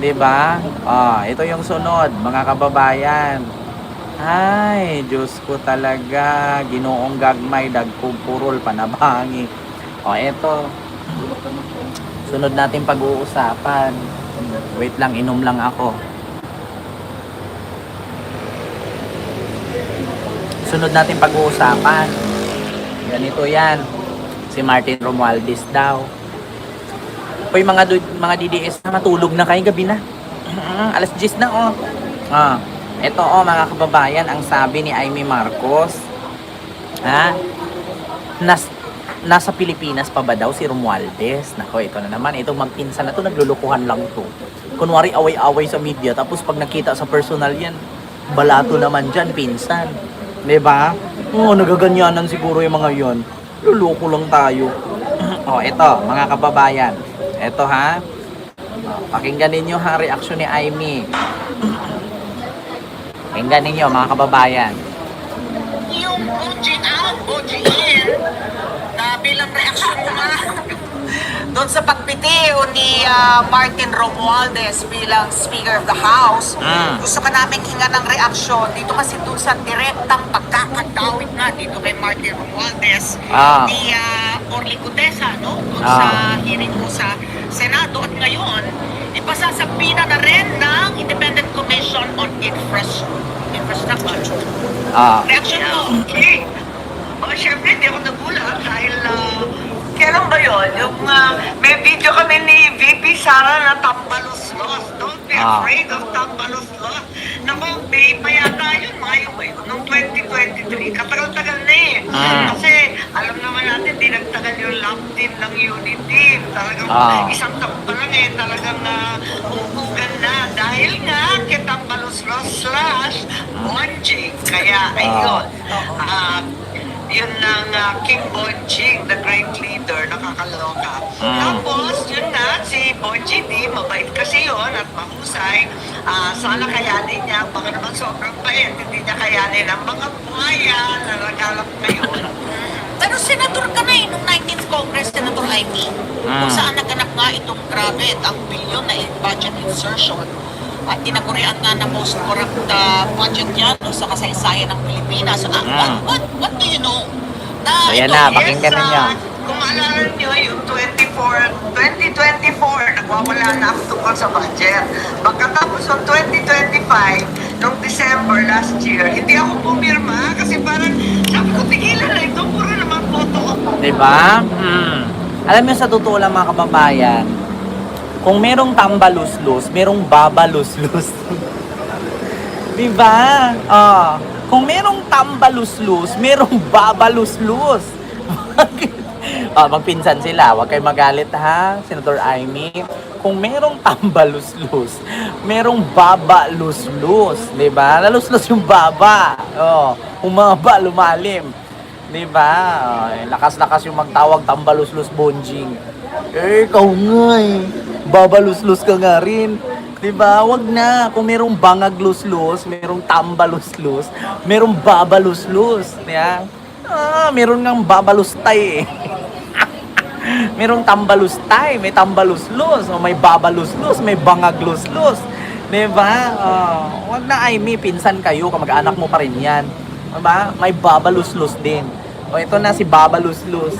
'Di ba? Ah, ito yung sunod, mga kababayan. Ay, Diyos ko talaga. Ginoong gagmay, dagkupurol, panabangi. O, eto. Sunod natin pag-uusapan. Wait lang, inom lang ako. Sunod natin pag-uusapan. Ganito yan. Si Martin Romualdez daw. Hoy mga mga DDS na matulog na kayo gabi na. Alas 10 na oh. Ah, ito oh mga kababayan ang sabi ni Amy Marcos. Ha? Nas nasa Pilipinas pa ba daw si Romualdez? Nako, ito na naman. Itong magpinsan na to, naglulukuhan lang to. Kunwari away-away sa media, tapos pag nakita sa personal yan, balato naman dyan, pinsan. ba? Oo, nagaganyanan siguro yung mga yon. Luloko lang tayo. oh, ito, mga kababayan. Ito ha. Pakinggan ninyo ha, reaksyon ni Amy. Pakinggan ninyo, mga kababayan. yung OG out, OG in, na bilang reaksyon mo nga doon sa pagpitiw ni ah, Martin Romualdez bilang Speaker of the House, Mm. gusto ka namin hinga ng reaksyon dito kasi doon sa direktang pagkakadawit na dito kay Martin Romualdez Ah. ni uh, Orly Gutesa, no? Doon Ah. sa hearing ko sa Senado at ngayon, ipasasapina na rin ng Independent Commission on Infras- Infrastructure. Ah, Reaction mo? Okay. O, syempre, hindi ako nagulat dahil, ah, kailan ba yun? Yung, ah, may video kami ni VP Sara na tambalos-los. Be Ah. afraid of tambalos-los. Naku, may pa yata yun, mga yung, noong 2023. Katagal-tagal na eh. Ah. Kasi, alam naman natin, di nagtagal yung love team ng unit team. Talagang Ah. isang taon pa lang eh, talagang uh, umuugan na. Dahil nga, kitambalos-los slash bonjing. Kaya, ayun. Ah, yun ng ah, King Bonjing, the great leader, nakakaloka. Mm. Tapos, yun na, si Bonjing D, mabait kasi yun at mahusay. Ah, sana kayanin niya, baka naman sobrang bait, hindi niya kayanin ang mga buhaya na nagalap ngayon. Pero senator ka na eh, nung 19th Congress, Senator Amy, Mm. kung saan naganap nga itong grabe, ang bilyon na budget insertion at tinagurian nga na most corrupt uh, budget yan no, sa kasaysayan ng Pilipinas. Ah, what, Mm. what, what do you know? Na So, yan ito, na, pakinggan yes, ninyo. Kung maalala nyo, yung 24, 2024, nagwawala na ang tungkol sa budget. Pagkatapos ng 2025, noong December last year, hindi ako pumirma kasi parang sabi ko, tigilan na ito, puro naman photo. Di ba? Hmm. Alam mo sa totoo lang mga kababayan, kung merong tambaluslus, merong babaluslus. Di ba? Ah, kung merong tambaluslus, merong babaluslus. Ah, magpinsan sila. Huwag kayo magalit ha, Senator Amy. Kung merong tambaluslus, merong babaluslus. Di ba? Naluslus yung baba. Oh, umaba, lumalim. Di ba? Ay, lakas-lakas yung magtawag tambaluslus bonjing. Eh, ikaw nga eh. Babaluslus ka nga rin. Di? Wag na. Kung merong bangagluslus, merong tambaluslus, merong babaluslus. Di ba? Ah, meron ngang babalustay eh. Merong tambalustay, may tambaluslus, o may babaluslus, may bangagluslus. Di ba? Oh, wag na Amy, pinsan kayo, kamag-anak mo pa rin yan. Diba? May babaluslus din. O ito na si babaluslus.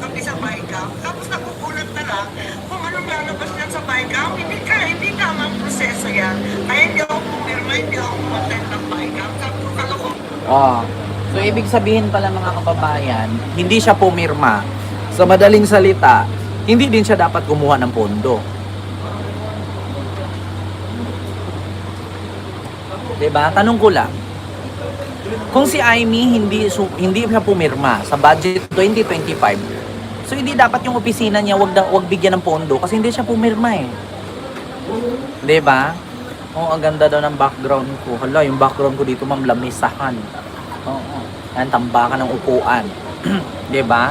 Kami sa Bycam, tapos nakukulat na lang kung anong lalabas yan sa Bycam. Hindi ka, hindi tama ang proseso yan. Kaya hindi ako pumirma, hindi ng Bycam. Sabi. Oh. So ibig sabihin pala mga kababayan, hindi siya pumirma. Sa madaling salita, hindi din siya dapat kumuha ng pondo. 'Di ba? Tanong ko lang. Kung si Amy hindi su- hindi siya pumirma sa budget 2025, so hindi dapat yung opisina niya wag da, wag bigyan ng pondo kasi hindi siya pumirma eh. 'Di ba? Oh, ang ganda daw ng background ko. Hala, yung background ko dito, ma'am, lamisahan. Oo. Yan, tambakan ng upuan. 'Di ba?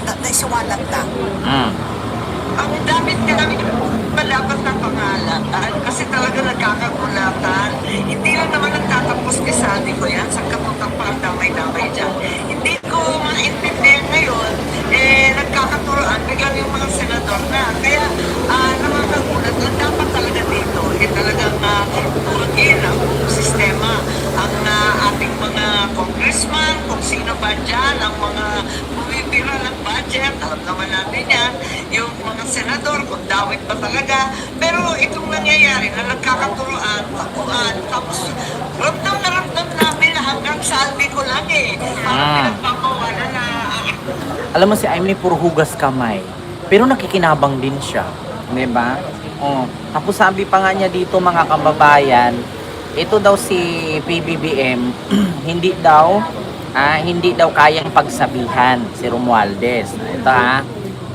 na, naisiwalag na? Mm. Ang dami kami malabas ng pangalan kasi talaga nagkakagulatan. Hindi lang naman nagtatapos kay Sandy ko yan. Sa kaputang pa ang damay-damay dyan. Hindi ko maintindihan ngayon, eh, nagkakaturoan biglang yung mga senador na. Kaya, ah, nakakagulat. Ang dapat talaga dito, eh, talagang uh, turugin ang buong sistema. Ang ah, ating mga congressman, kung sino ba dyan, ang mga bumibira ng budget, alam naman natin yan, yung mga senador, kung dawit ba talaga. Pero itong nangyayari na nagkakaturoan, tapuan, tapos ramdam na ramdam namin na hanggang salvi ko lang eh. Parang Ah. pinagpapawalan na Alam mo si Aimee puro hugas kamay. Pero nakikinabang din siya. Di ba? Oh. Tapos sabi pa nga niya dito mga kababayan, ito daw si PBBM, hindi daw ah, hindi daw kayang pagsabihan si Romualdez. Ito ha,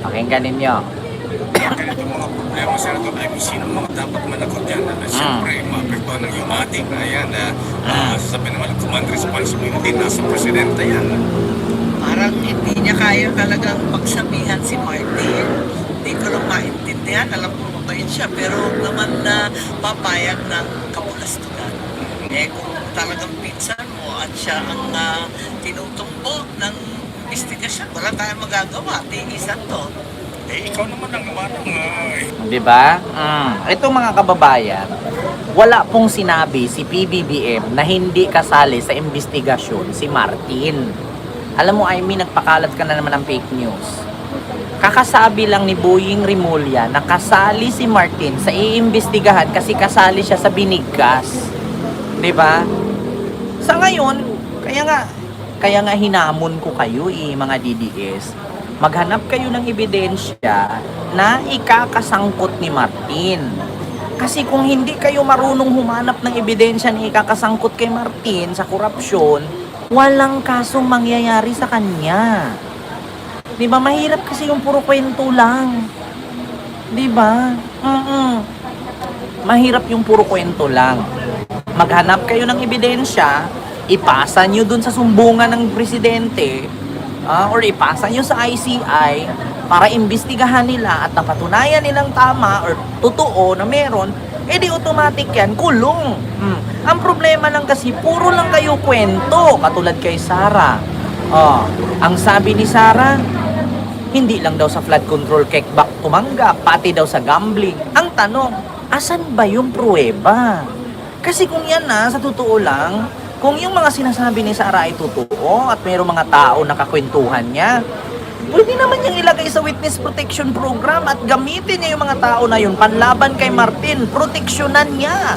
pakinggan ninyo. ganito mga problema sa ito ay sino mga dapat managot yan na siyempre maapektuhan ng yung ating ayan na uh, sabi naman command responsibility nasa presidente yan parang hindi niya kaya talagang pagsabihan si Martin. Hindi ko lang maintindihan. Alam ko mabait siya. Pero naman na papayag ng kapulastugan. Eh kung talagang pinsan mo at siya ang uh, tinutumbok ng investigasyon, wala tayong magagawa. Tiisan to. eh ikaw naman ang manang uh, Di ba? Mm. Ito mga kababayan, wala pong sinabi si PBBM na hindi kasali sa investigasyon si Martin. Alam mo, I mean, nagpakalat ka na naman ng fake news. Kakasabi lang ni Boying Rimulya na kasali si Martin sa iimbestigahan kasi kasali siya sa binigkas. 'Di ba? Sa ngayon, kaya nga kaya nga hinamon ko kayo eh, mga DDS. Maghanap kayo ng ebidensya na ikakasangkot ni Martin. Kasi kung hindi kayo marunong humanap ng ebidensya na ikakasangkot kay Martin sa korupsyon, walang kasong mangyayari sa kanya. 'Di ba? Mahirap kasi yung puro kwento lang. 'Di ba? Mm. Mahirap yung puro kwento lang. Maghanap kayo ng ebidensya, ipasa nyo dun sa sumbungan ng presidente, ah, or ipasa nyo sa ICI para imbestigahan nila at napatunayan nilang tama or totoo na meron, eh di automatic yan, kulong. Hmm. Ang problema lang kasi, puro lang kayo kwento, katulad kay Sarah. Oh, ang sabi ni Sarah, hindi lang daw sa flood control kickback tumanggap, pati daw sa gambling. Ang tanong, asan ba yung pruweba? Kasi kung yan na, sa totoo lang, kung yung mga sinasabi ni Sarah ay totoo at mayroong mga tao nakakwentuhan niya, pwede naman niyang ilagay sa witness protection program at gamitin niya yung mga tao na yun panlaban kay Martin, proteksyonan niya.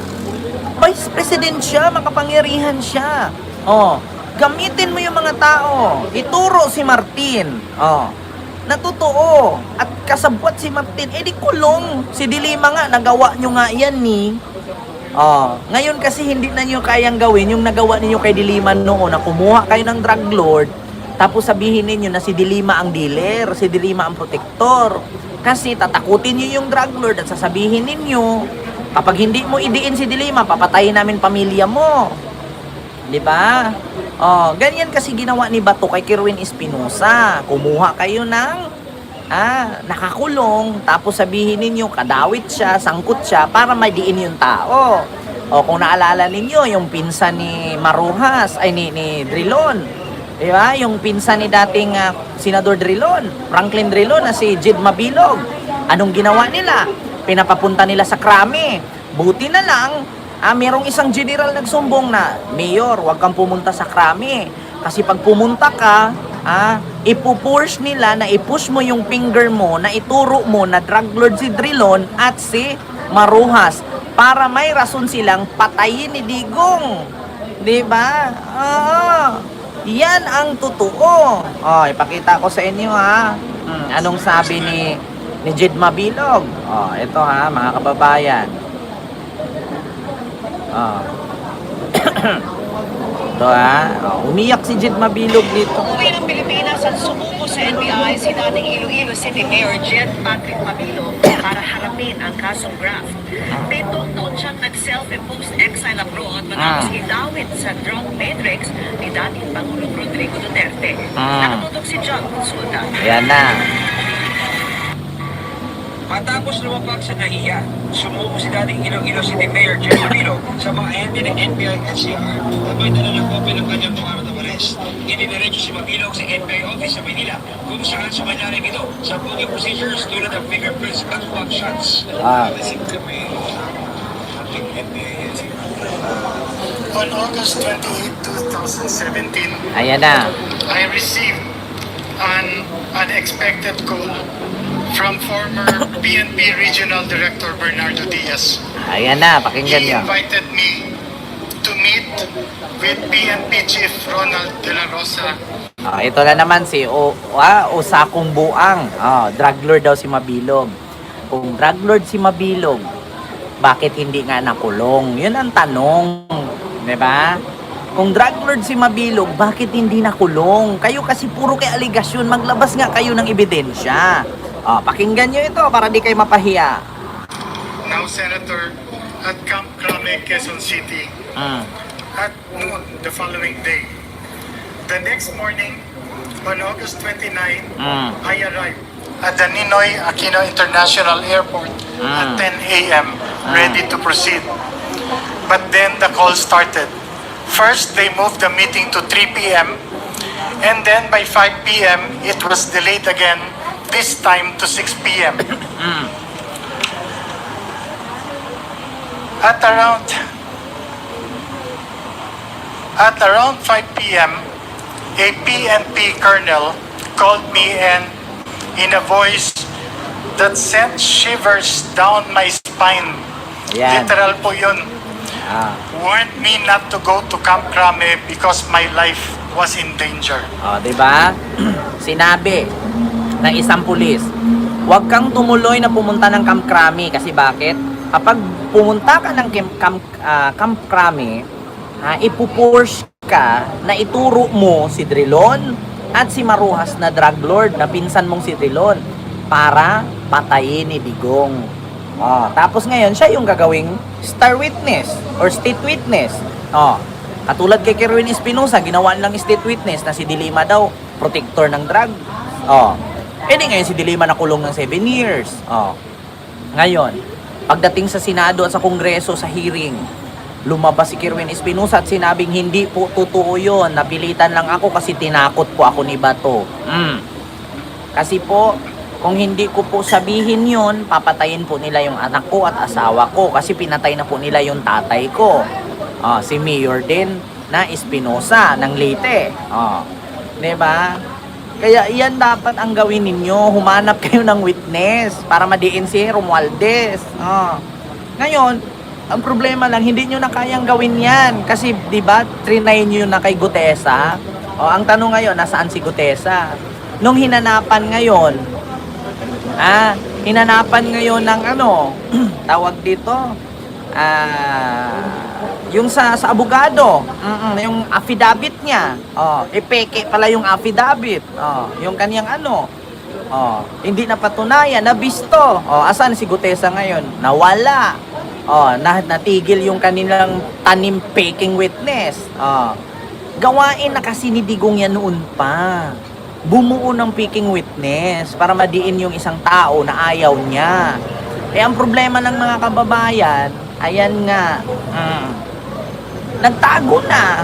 Vice President siya, makapangyarihan siya. Oh, gamitin mo yung mga tao. Ituro si Martin. Oh, na totoo. At kasabwat si Martin, eh di kulong. Si Dilima nga, nagawa nyo nga yan ni. Oh, ngayon kasi hindi na nyo kayang gawin yung nagawa ninyo kay Dilima noon na kumuha kayo ng drug lord tapos sabihin ninyo na si Dilima ang dealer, si Dilima ang protector. Kasi tatakutin nyo yung drug lord at sasabihin ninyo kapag hindi mo idiin si Dilima, papatayin namin pamilya mo. 'Di ba? Oh, ganyan kasi ginawa ni Bato kay Kirwin Espinosa. Kumuha kayo ng ah, nakakulong, tapos sabihin ninyo, kadawit siya, sangkot siya, para madiin yung tao. O kung naalala ninyo, yung pinsan ni Maruhas, ay ni, ni Drilon, di ba? Yung pinsan ni dating ah, Senador Drilon, Franklin Drilon, na si Jid Mabilog. Anong ginawa nila? Pinapapunta nila sa krami. Buti na lang, ah, merong isang general nagsumbong na, Mayor, huwag kang pumunta sa krami. Kasi pag pumunta ka, ah, ipupush nila na ipush mo yung finger mo na ituro mo na drug lord si Drilon at si Maruhas para may rason silang patayin ni Digong. 'Di ba? Oo. Yan ang totoo. Oh, ipakita ko sa inyo ha. Hmm, anong sabi ni ni Jed Mabilog? Oh, ito ha, mga kababayan. Oh. ito ha. Oh, umiyak si Jed Mabilog dito. Umuwi ng Pilipinas at sumuko sa NBI si dating Iloilo City Mayor Jet Patrick Mabilo para harapin ang kasong graft. Pitong taon siyang nag-self-imposed exile abroad matapos Ah. idawit sa drug matrix ni dating Pangulong Rodrigo Duterte. Ah. Nakatutok si John Consulta. Ayan na. Matapos lumapag sa NAIA, sumuko si dating Iloilo City Mayor Jeff Pilo sa mga ahente ng NBI NCR at may dala ng kopya ng kanyang pangarap ng arrest. Inidiretso si Mapilog sa NBI office sa Manila kung saan sa manyaring ito sa booking procedures tulad ng fingerprints at mug shots. Ah. kami ating NBI NCR. On August 28, 2017, Ayan na. I received an unexpected call from former PNP Regional Director Bernardo Diaz. Ayan na, pakinggan He nyo. invited me to meet with PNP Chief Ronald De La Rosa Ah, ito na naman si o, ah, Usakong Buang. Ah, drug lord daw si Mabilog. Kung drug lord si Mabilog, bakit hindi nga nakulong? Yun ang tanong. 'Di ba? Kung drug lord si Mabilog, bakit hindi nakulong? Kayo kasi puro kay aligasyon, maglabas nga kayo ng ebidensya. Ah, pakinggan nyo ito para di kayo mapahiya. now Senator at Camp Crame, Quezon City Mm. at noon the following day. The next morning, on August 29, Mm. I arrived at the Ninoy Aquino International Airport Ah. at 10 a.m. ready to proceed. But then the call started. First, they moved the meeting to 3 p.m. and then by 5 p.m. it was delayed again, this time to 6 p.m. At around at around 5 p.m., a PNP colonel called me and in a voice that sent shivers down my spine. Ayan. Literal po yun. Ah. Warned me not to go to Camp Crame because my life was in danger. O, di ba? Sinabi ng isang pulis, huwag kang tumuloy na pumunta ng Camp Crame kasi bakit? Kapag pumunta ka ng Camp, Camp, ah, Camp Crame, ha, ipupush ka na ituro mo si Drilon at si Maruhas na drug lord na pinsan mong si Drilon para patayin ni Digong. Oh, tapos ngayon siya yung gagawing star witness or state witness. Oh, katulad kay Kerwin Espinosa, ginawa lang state witness na si Dilima daw protector ng drug. Oh. Eh di ngayon si Dilima nakulong ng 7 years. Oh. Ngayon, pagdating sa Senado at sa Kongreso sa hearing, lumabas si Kerwin Espinosa at sinabing hindi po totoo yun. Napilitan lang ako kasi tinakot po ako ni Bato. Mm. Kasi po, kung hindi ko po sabihin yun, papatayin po nila yung anak ko at asawa ko kasi pinatay na po nila yung tatay ko. Ah, si Mayor din na Espinosa ng Leyte. Ah, 'di ba? Kaya iyan dapat ang gawin ninyo, humanap kayo ng witness para madiin si Romualdez. Ah. Ngayon, ang problema lang, hindi nyo na kayang gawin yan. Kasi, di ba, trinay nyo na kay Gutesa. O, ang tanong ngayon, nasaan si Gutesa? Nung hinanapan ngayon, ah, hinanapan ngayon ng ano, tawag dito, ah, yung sa, sa abogado, mm yung affidavit niya, oh, epeke pala yung affidavit, oh, yung kanyang ano, oh, hindi napatunayan, nabisto, oh, asan si Gutesa ngayon? Nawala, oh, na, natigil yung kanilang tanim faking witness, oh, gawain na kasi ni Digong yan noon pa. Bumuo ng picking witness para madiin yung isang tao na ayaw niya. Eh, ang problema ng mga kababayan, ayan nga, mm, nagtago na.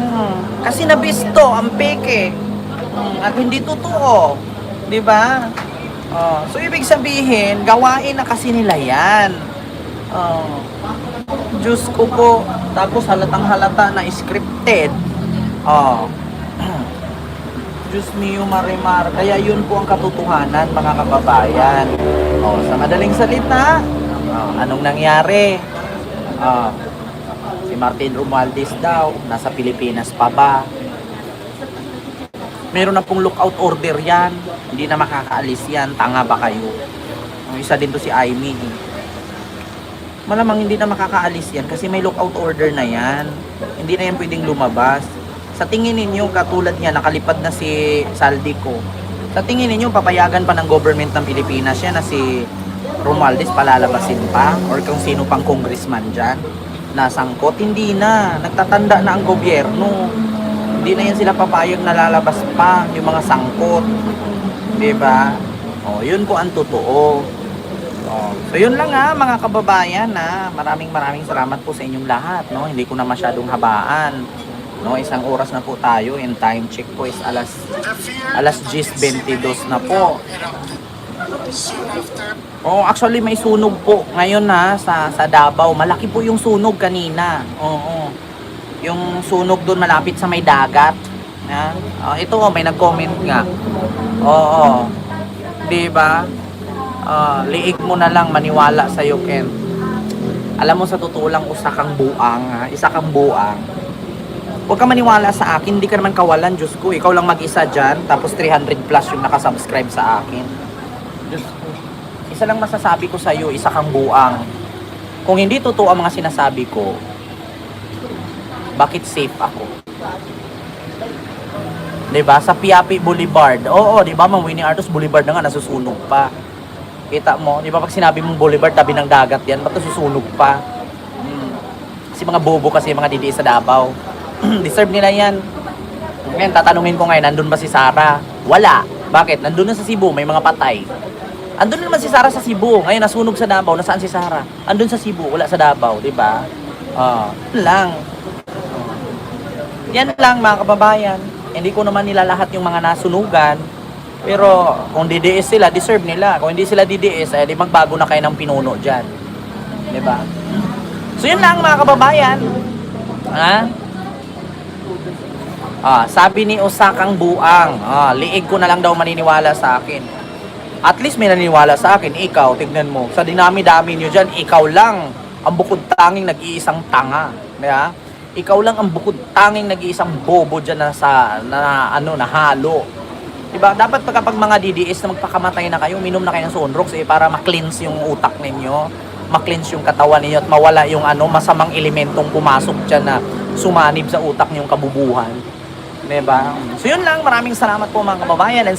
Mm, kasi nabisto ang peke. At hindi totoo. Di ba? Oh, so, ibig sabihin, gawain na kasi nila yan. Oh, Diyos ko po. Tapos halatang halata na scripted. Oh. Diyos mio marimar. Kaya yun po ang katotohanan mga kababayan. Oh, sa madaling salita, oh, anong nangyari? Oh, Martin Romualdez daw, nasa Pilipinas pa ba? Meron na pong lookout order yan. Hindi na makakaalis yan. Tanga ba kayo? Ang isa din to si Aimee. Malamang hindi na makakaalis yan kasi may lookout order na yan. Hindi na yan pwedeng lumabas. Sa tingin ninyo, katulad niya, nakalipad na si Saldico. Sa tingin ninyo, papayagan pa ng government ng Pilipinas yan na si Romualdez palalabasin pa or kung sino pang congressman dyan. Nasangkot. Hindi na. Nagtatanda na ang gobyerno. Hindi na yan sila papayag na lalabas pa yung mga sangkot. Ba? O, yun po ang totoo. Oh, so yun lang ha mga kababayan ha. Maraming maraming salamat po sa inyong lahat no. Hindi ko na masyadong habaan. No, isang oras na po tayo and time check po is alas alas 10:22 na po. Oh, actually may sunog po ngayon ha sa sa Davao. Malaki po yung sunog kanina. Oo. Yung sunog doon malapit sa may dagat. Ha? Oh, ito oh, may nag-comment nga. Oo. 'Di ba? Ah, liig mo na lang maniwala sa iyo, Ken. Alam mo sa totoo lang usa kang buang, ha? isa kang buang. Huwag ka maniwala sa akin, hindi ka naman kawalan, Diyos ko. Ikaw lang mag-isa dyan, tapos 300 plus yung nakasubscribe sa akin. Isa lang masasabi ko sa iyo, isa kang buang. Kung hindi totoo ang mga sinasabi ko, bakit safe ako? 'Di ba? Sa Piapi Boulevard. Oo, 'di ba? Mang Winnie Artos Boulevard na nga nasusunog pa. Kita mo, 'di ba pag sinabi mong Boulevard tabi ng dagat 'yan, ba't nasusunog pa? Hmm. Kasi mga bobo kasi mga didi sa Davao. Deserve nila 'yan. Ngayon, tatanungin ko ngayon, nandun ba si Sarah? Wala. Bakit? Nandun na sa Cebu, may mga patay. Andun naman si Sarah sa Cebu. Ngayon, nasunog sa Davao. Nasaan si Sarah? Andun sa Cebu, wala sa Davao, di ba? Ah, yun lang. Yan lang mga kababayan. Hindi ko naman nila lahat yung mga nasunugan. Pero kung DDS sila, deserve nila. Kung hindi sila DDS, eh, di magbago na kayo ng pinuno dyan. Di ba? So yun lang mga kababayan. Ha? Ah, sabi ni Osakang Buang, ah, liig ko na lang daw maniniwala sa akin. At least may naniniwala sa akin, ikaw, tignan mo. Sa dinami-dami nyo dyan, ikaw lang ang bukod tanging nag-iisang tanga. Diba? Ikaw lang ang bukod tanging nag-iisang bobo dyan na sa, na, ano, na halo. Diba? Dapat pag kapag mga DDS na magpakamatay na kayo, minom na kayo ng Sunrox eh, para ma-cleanse yung utak ninyo, ma-cleanse yung katawan ninyo at mawala yung ano, masamang elementong pumasok dyan na sumanib sa utak niyong kabubuhan. Diba? So yun lang, maraming salamat po mga kababayan and see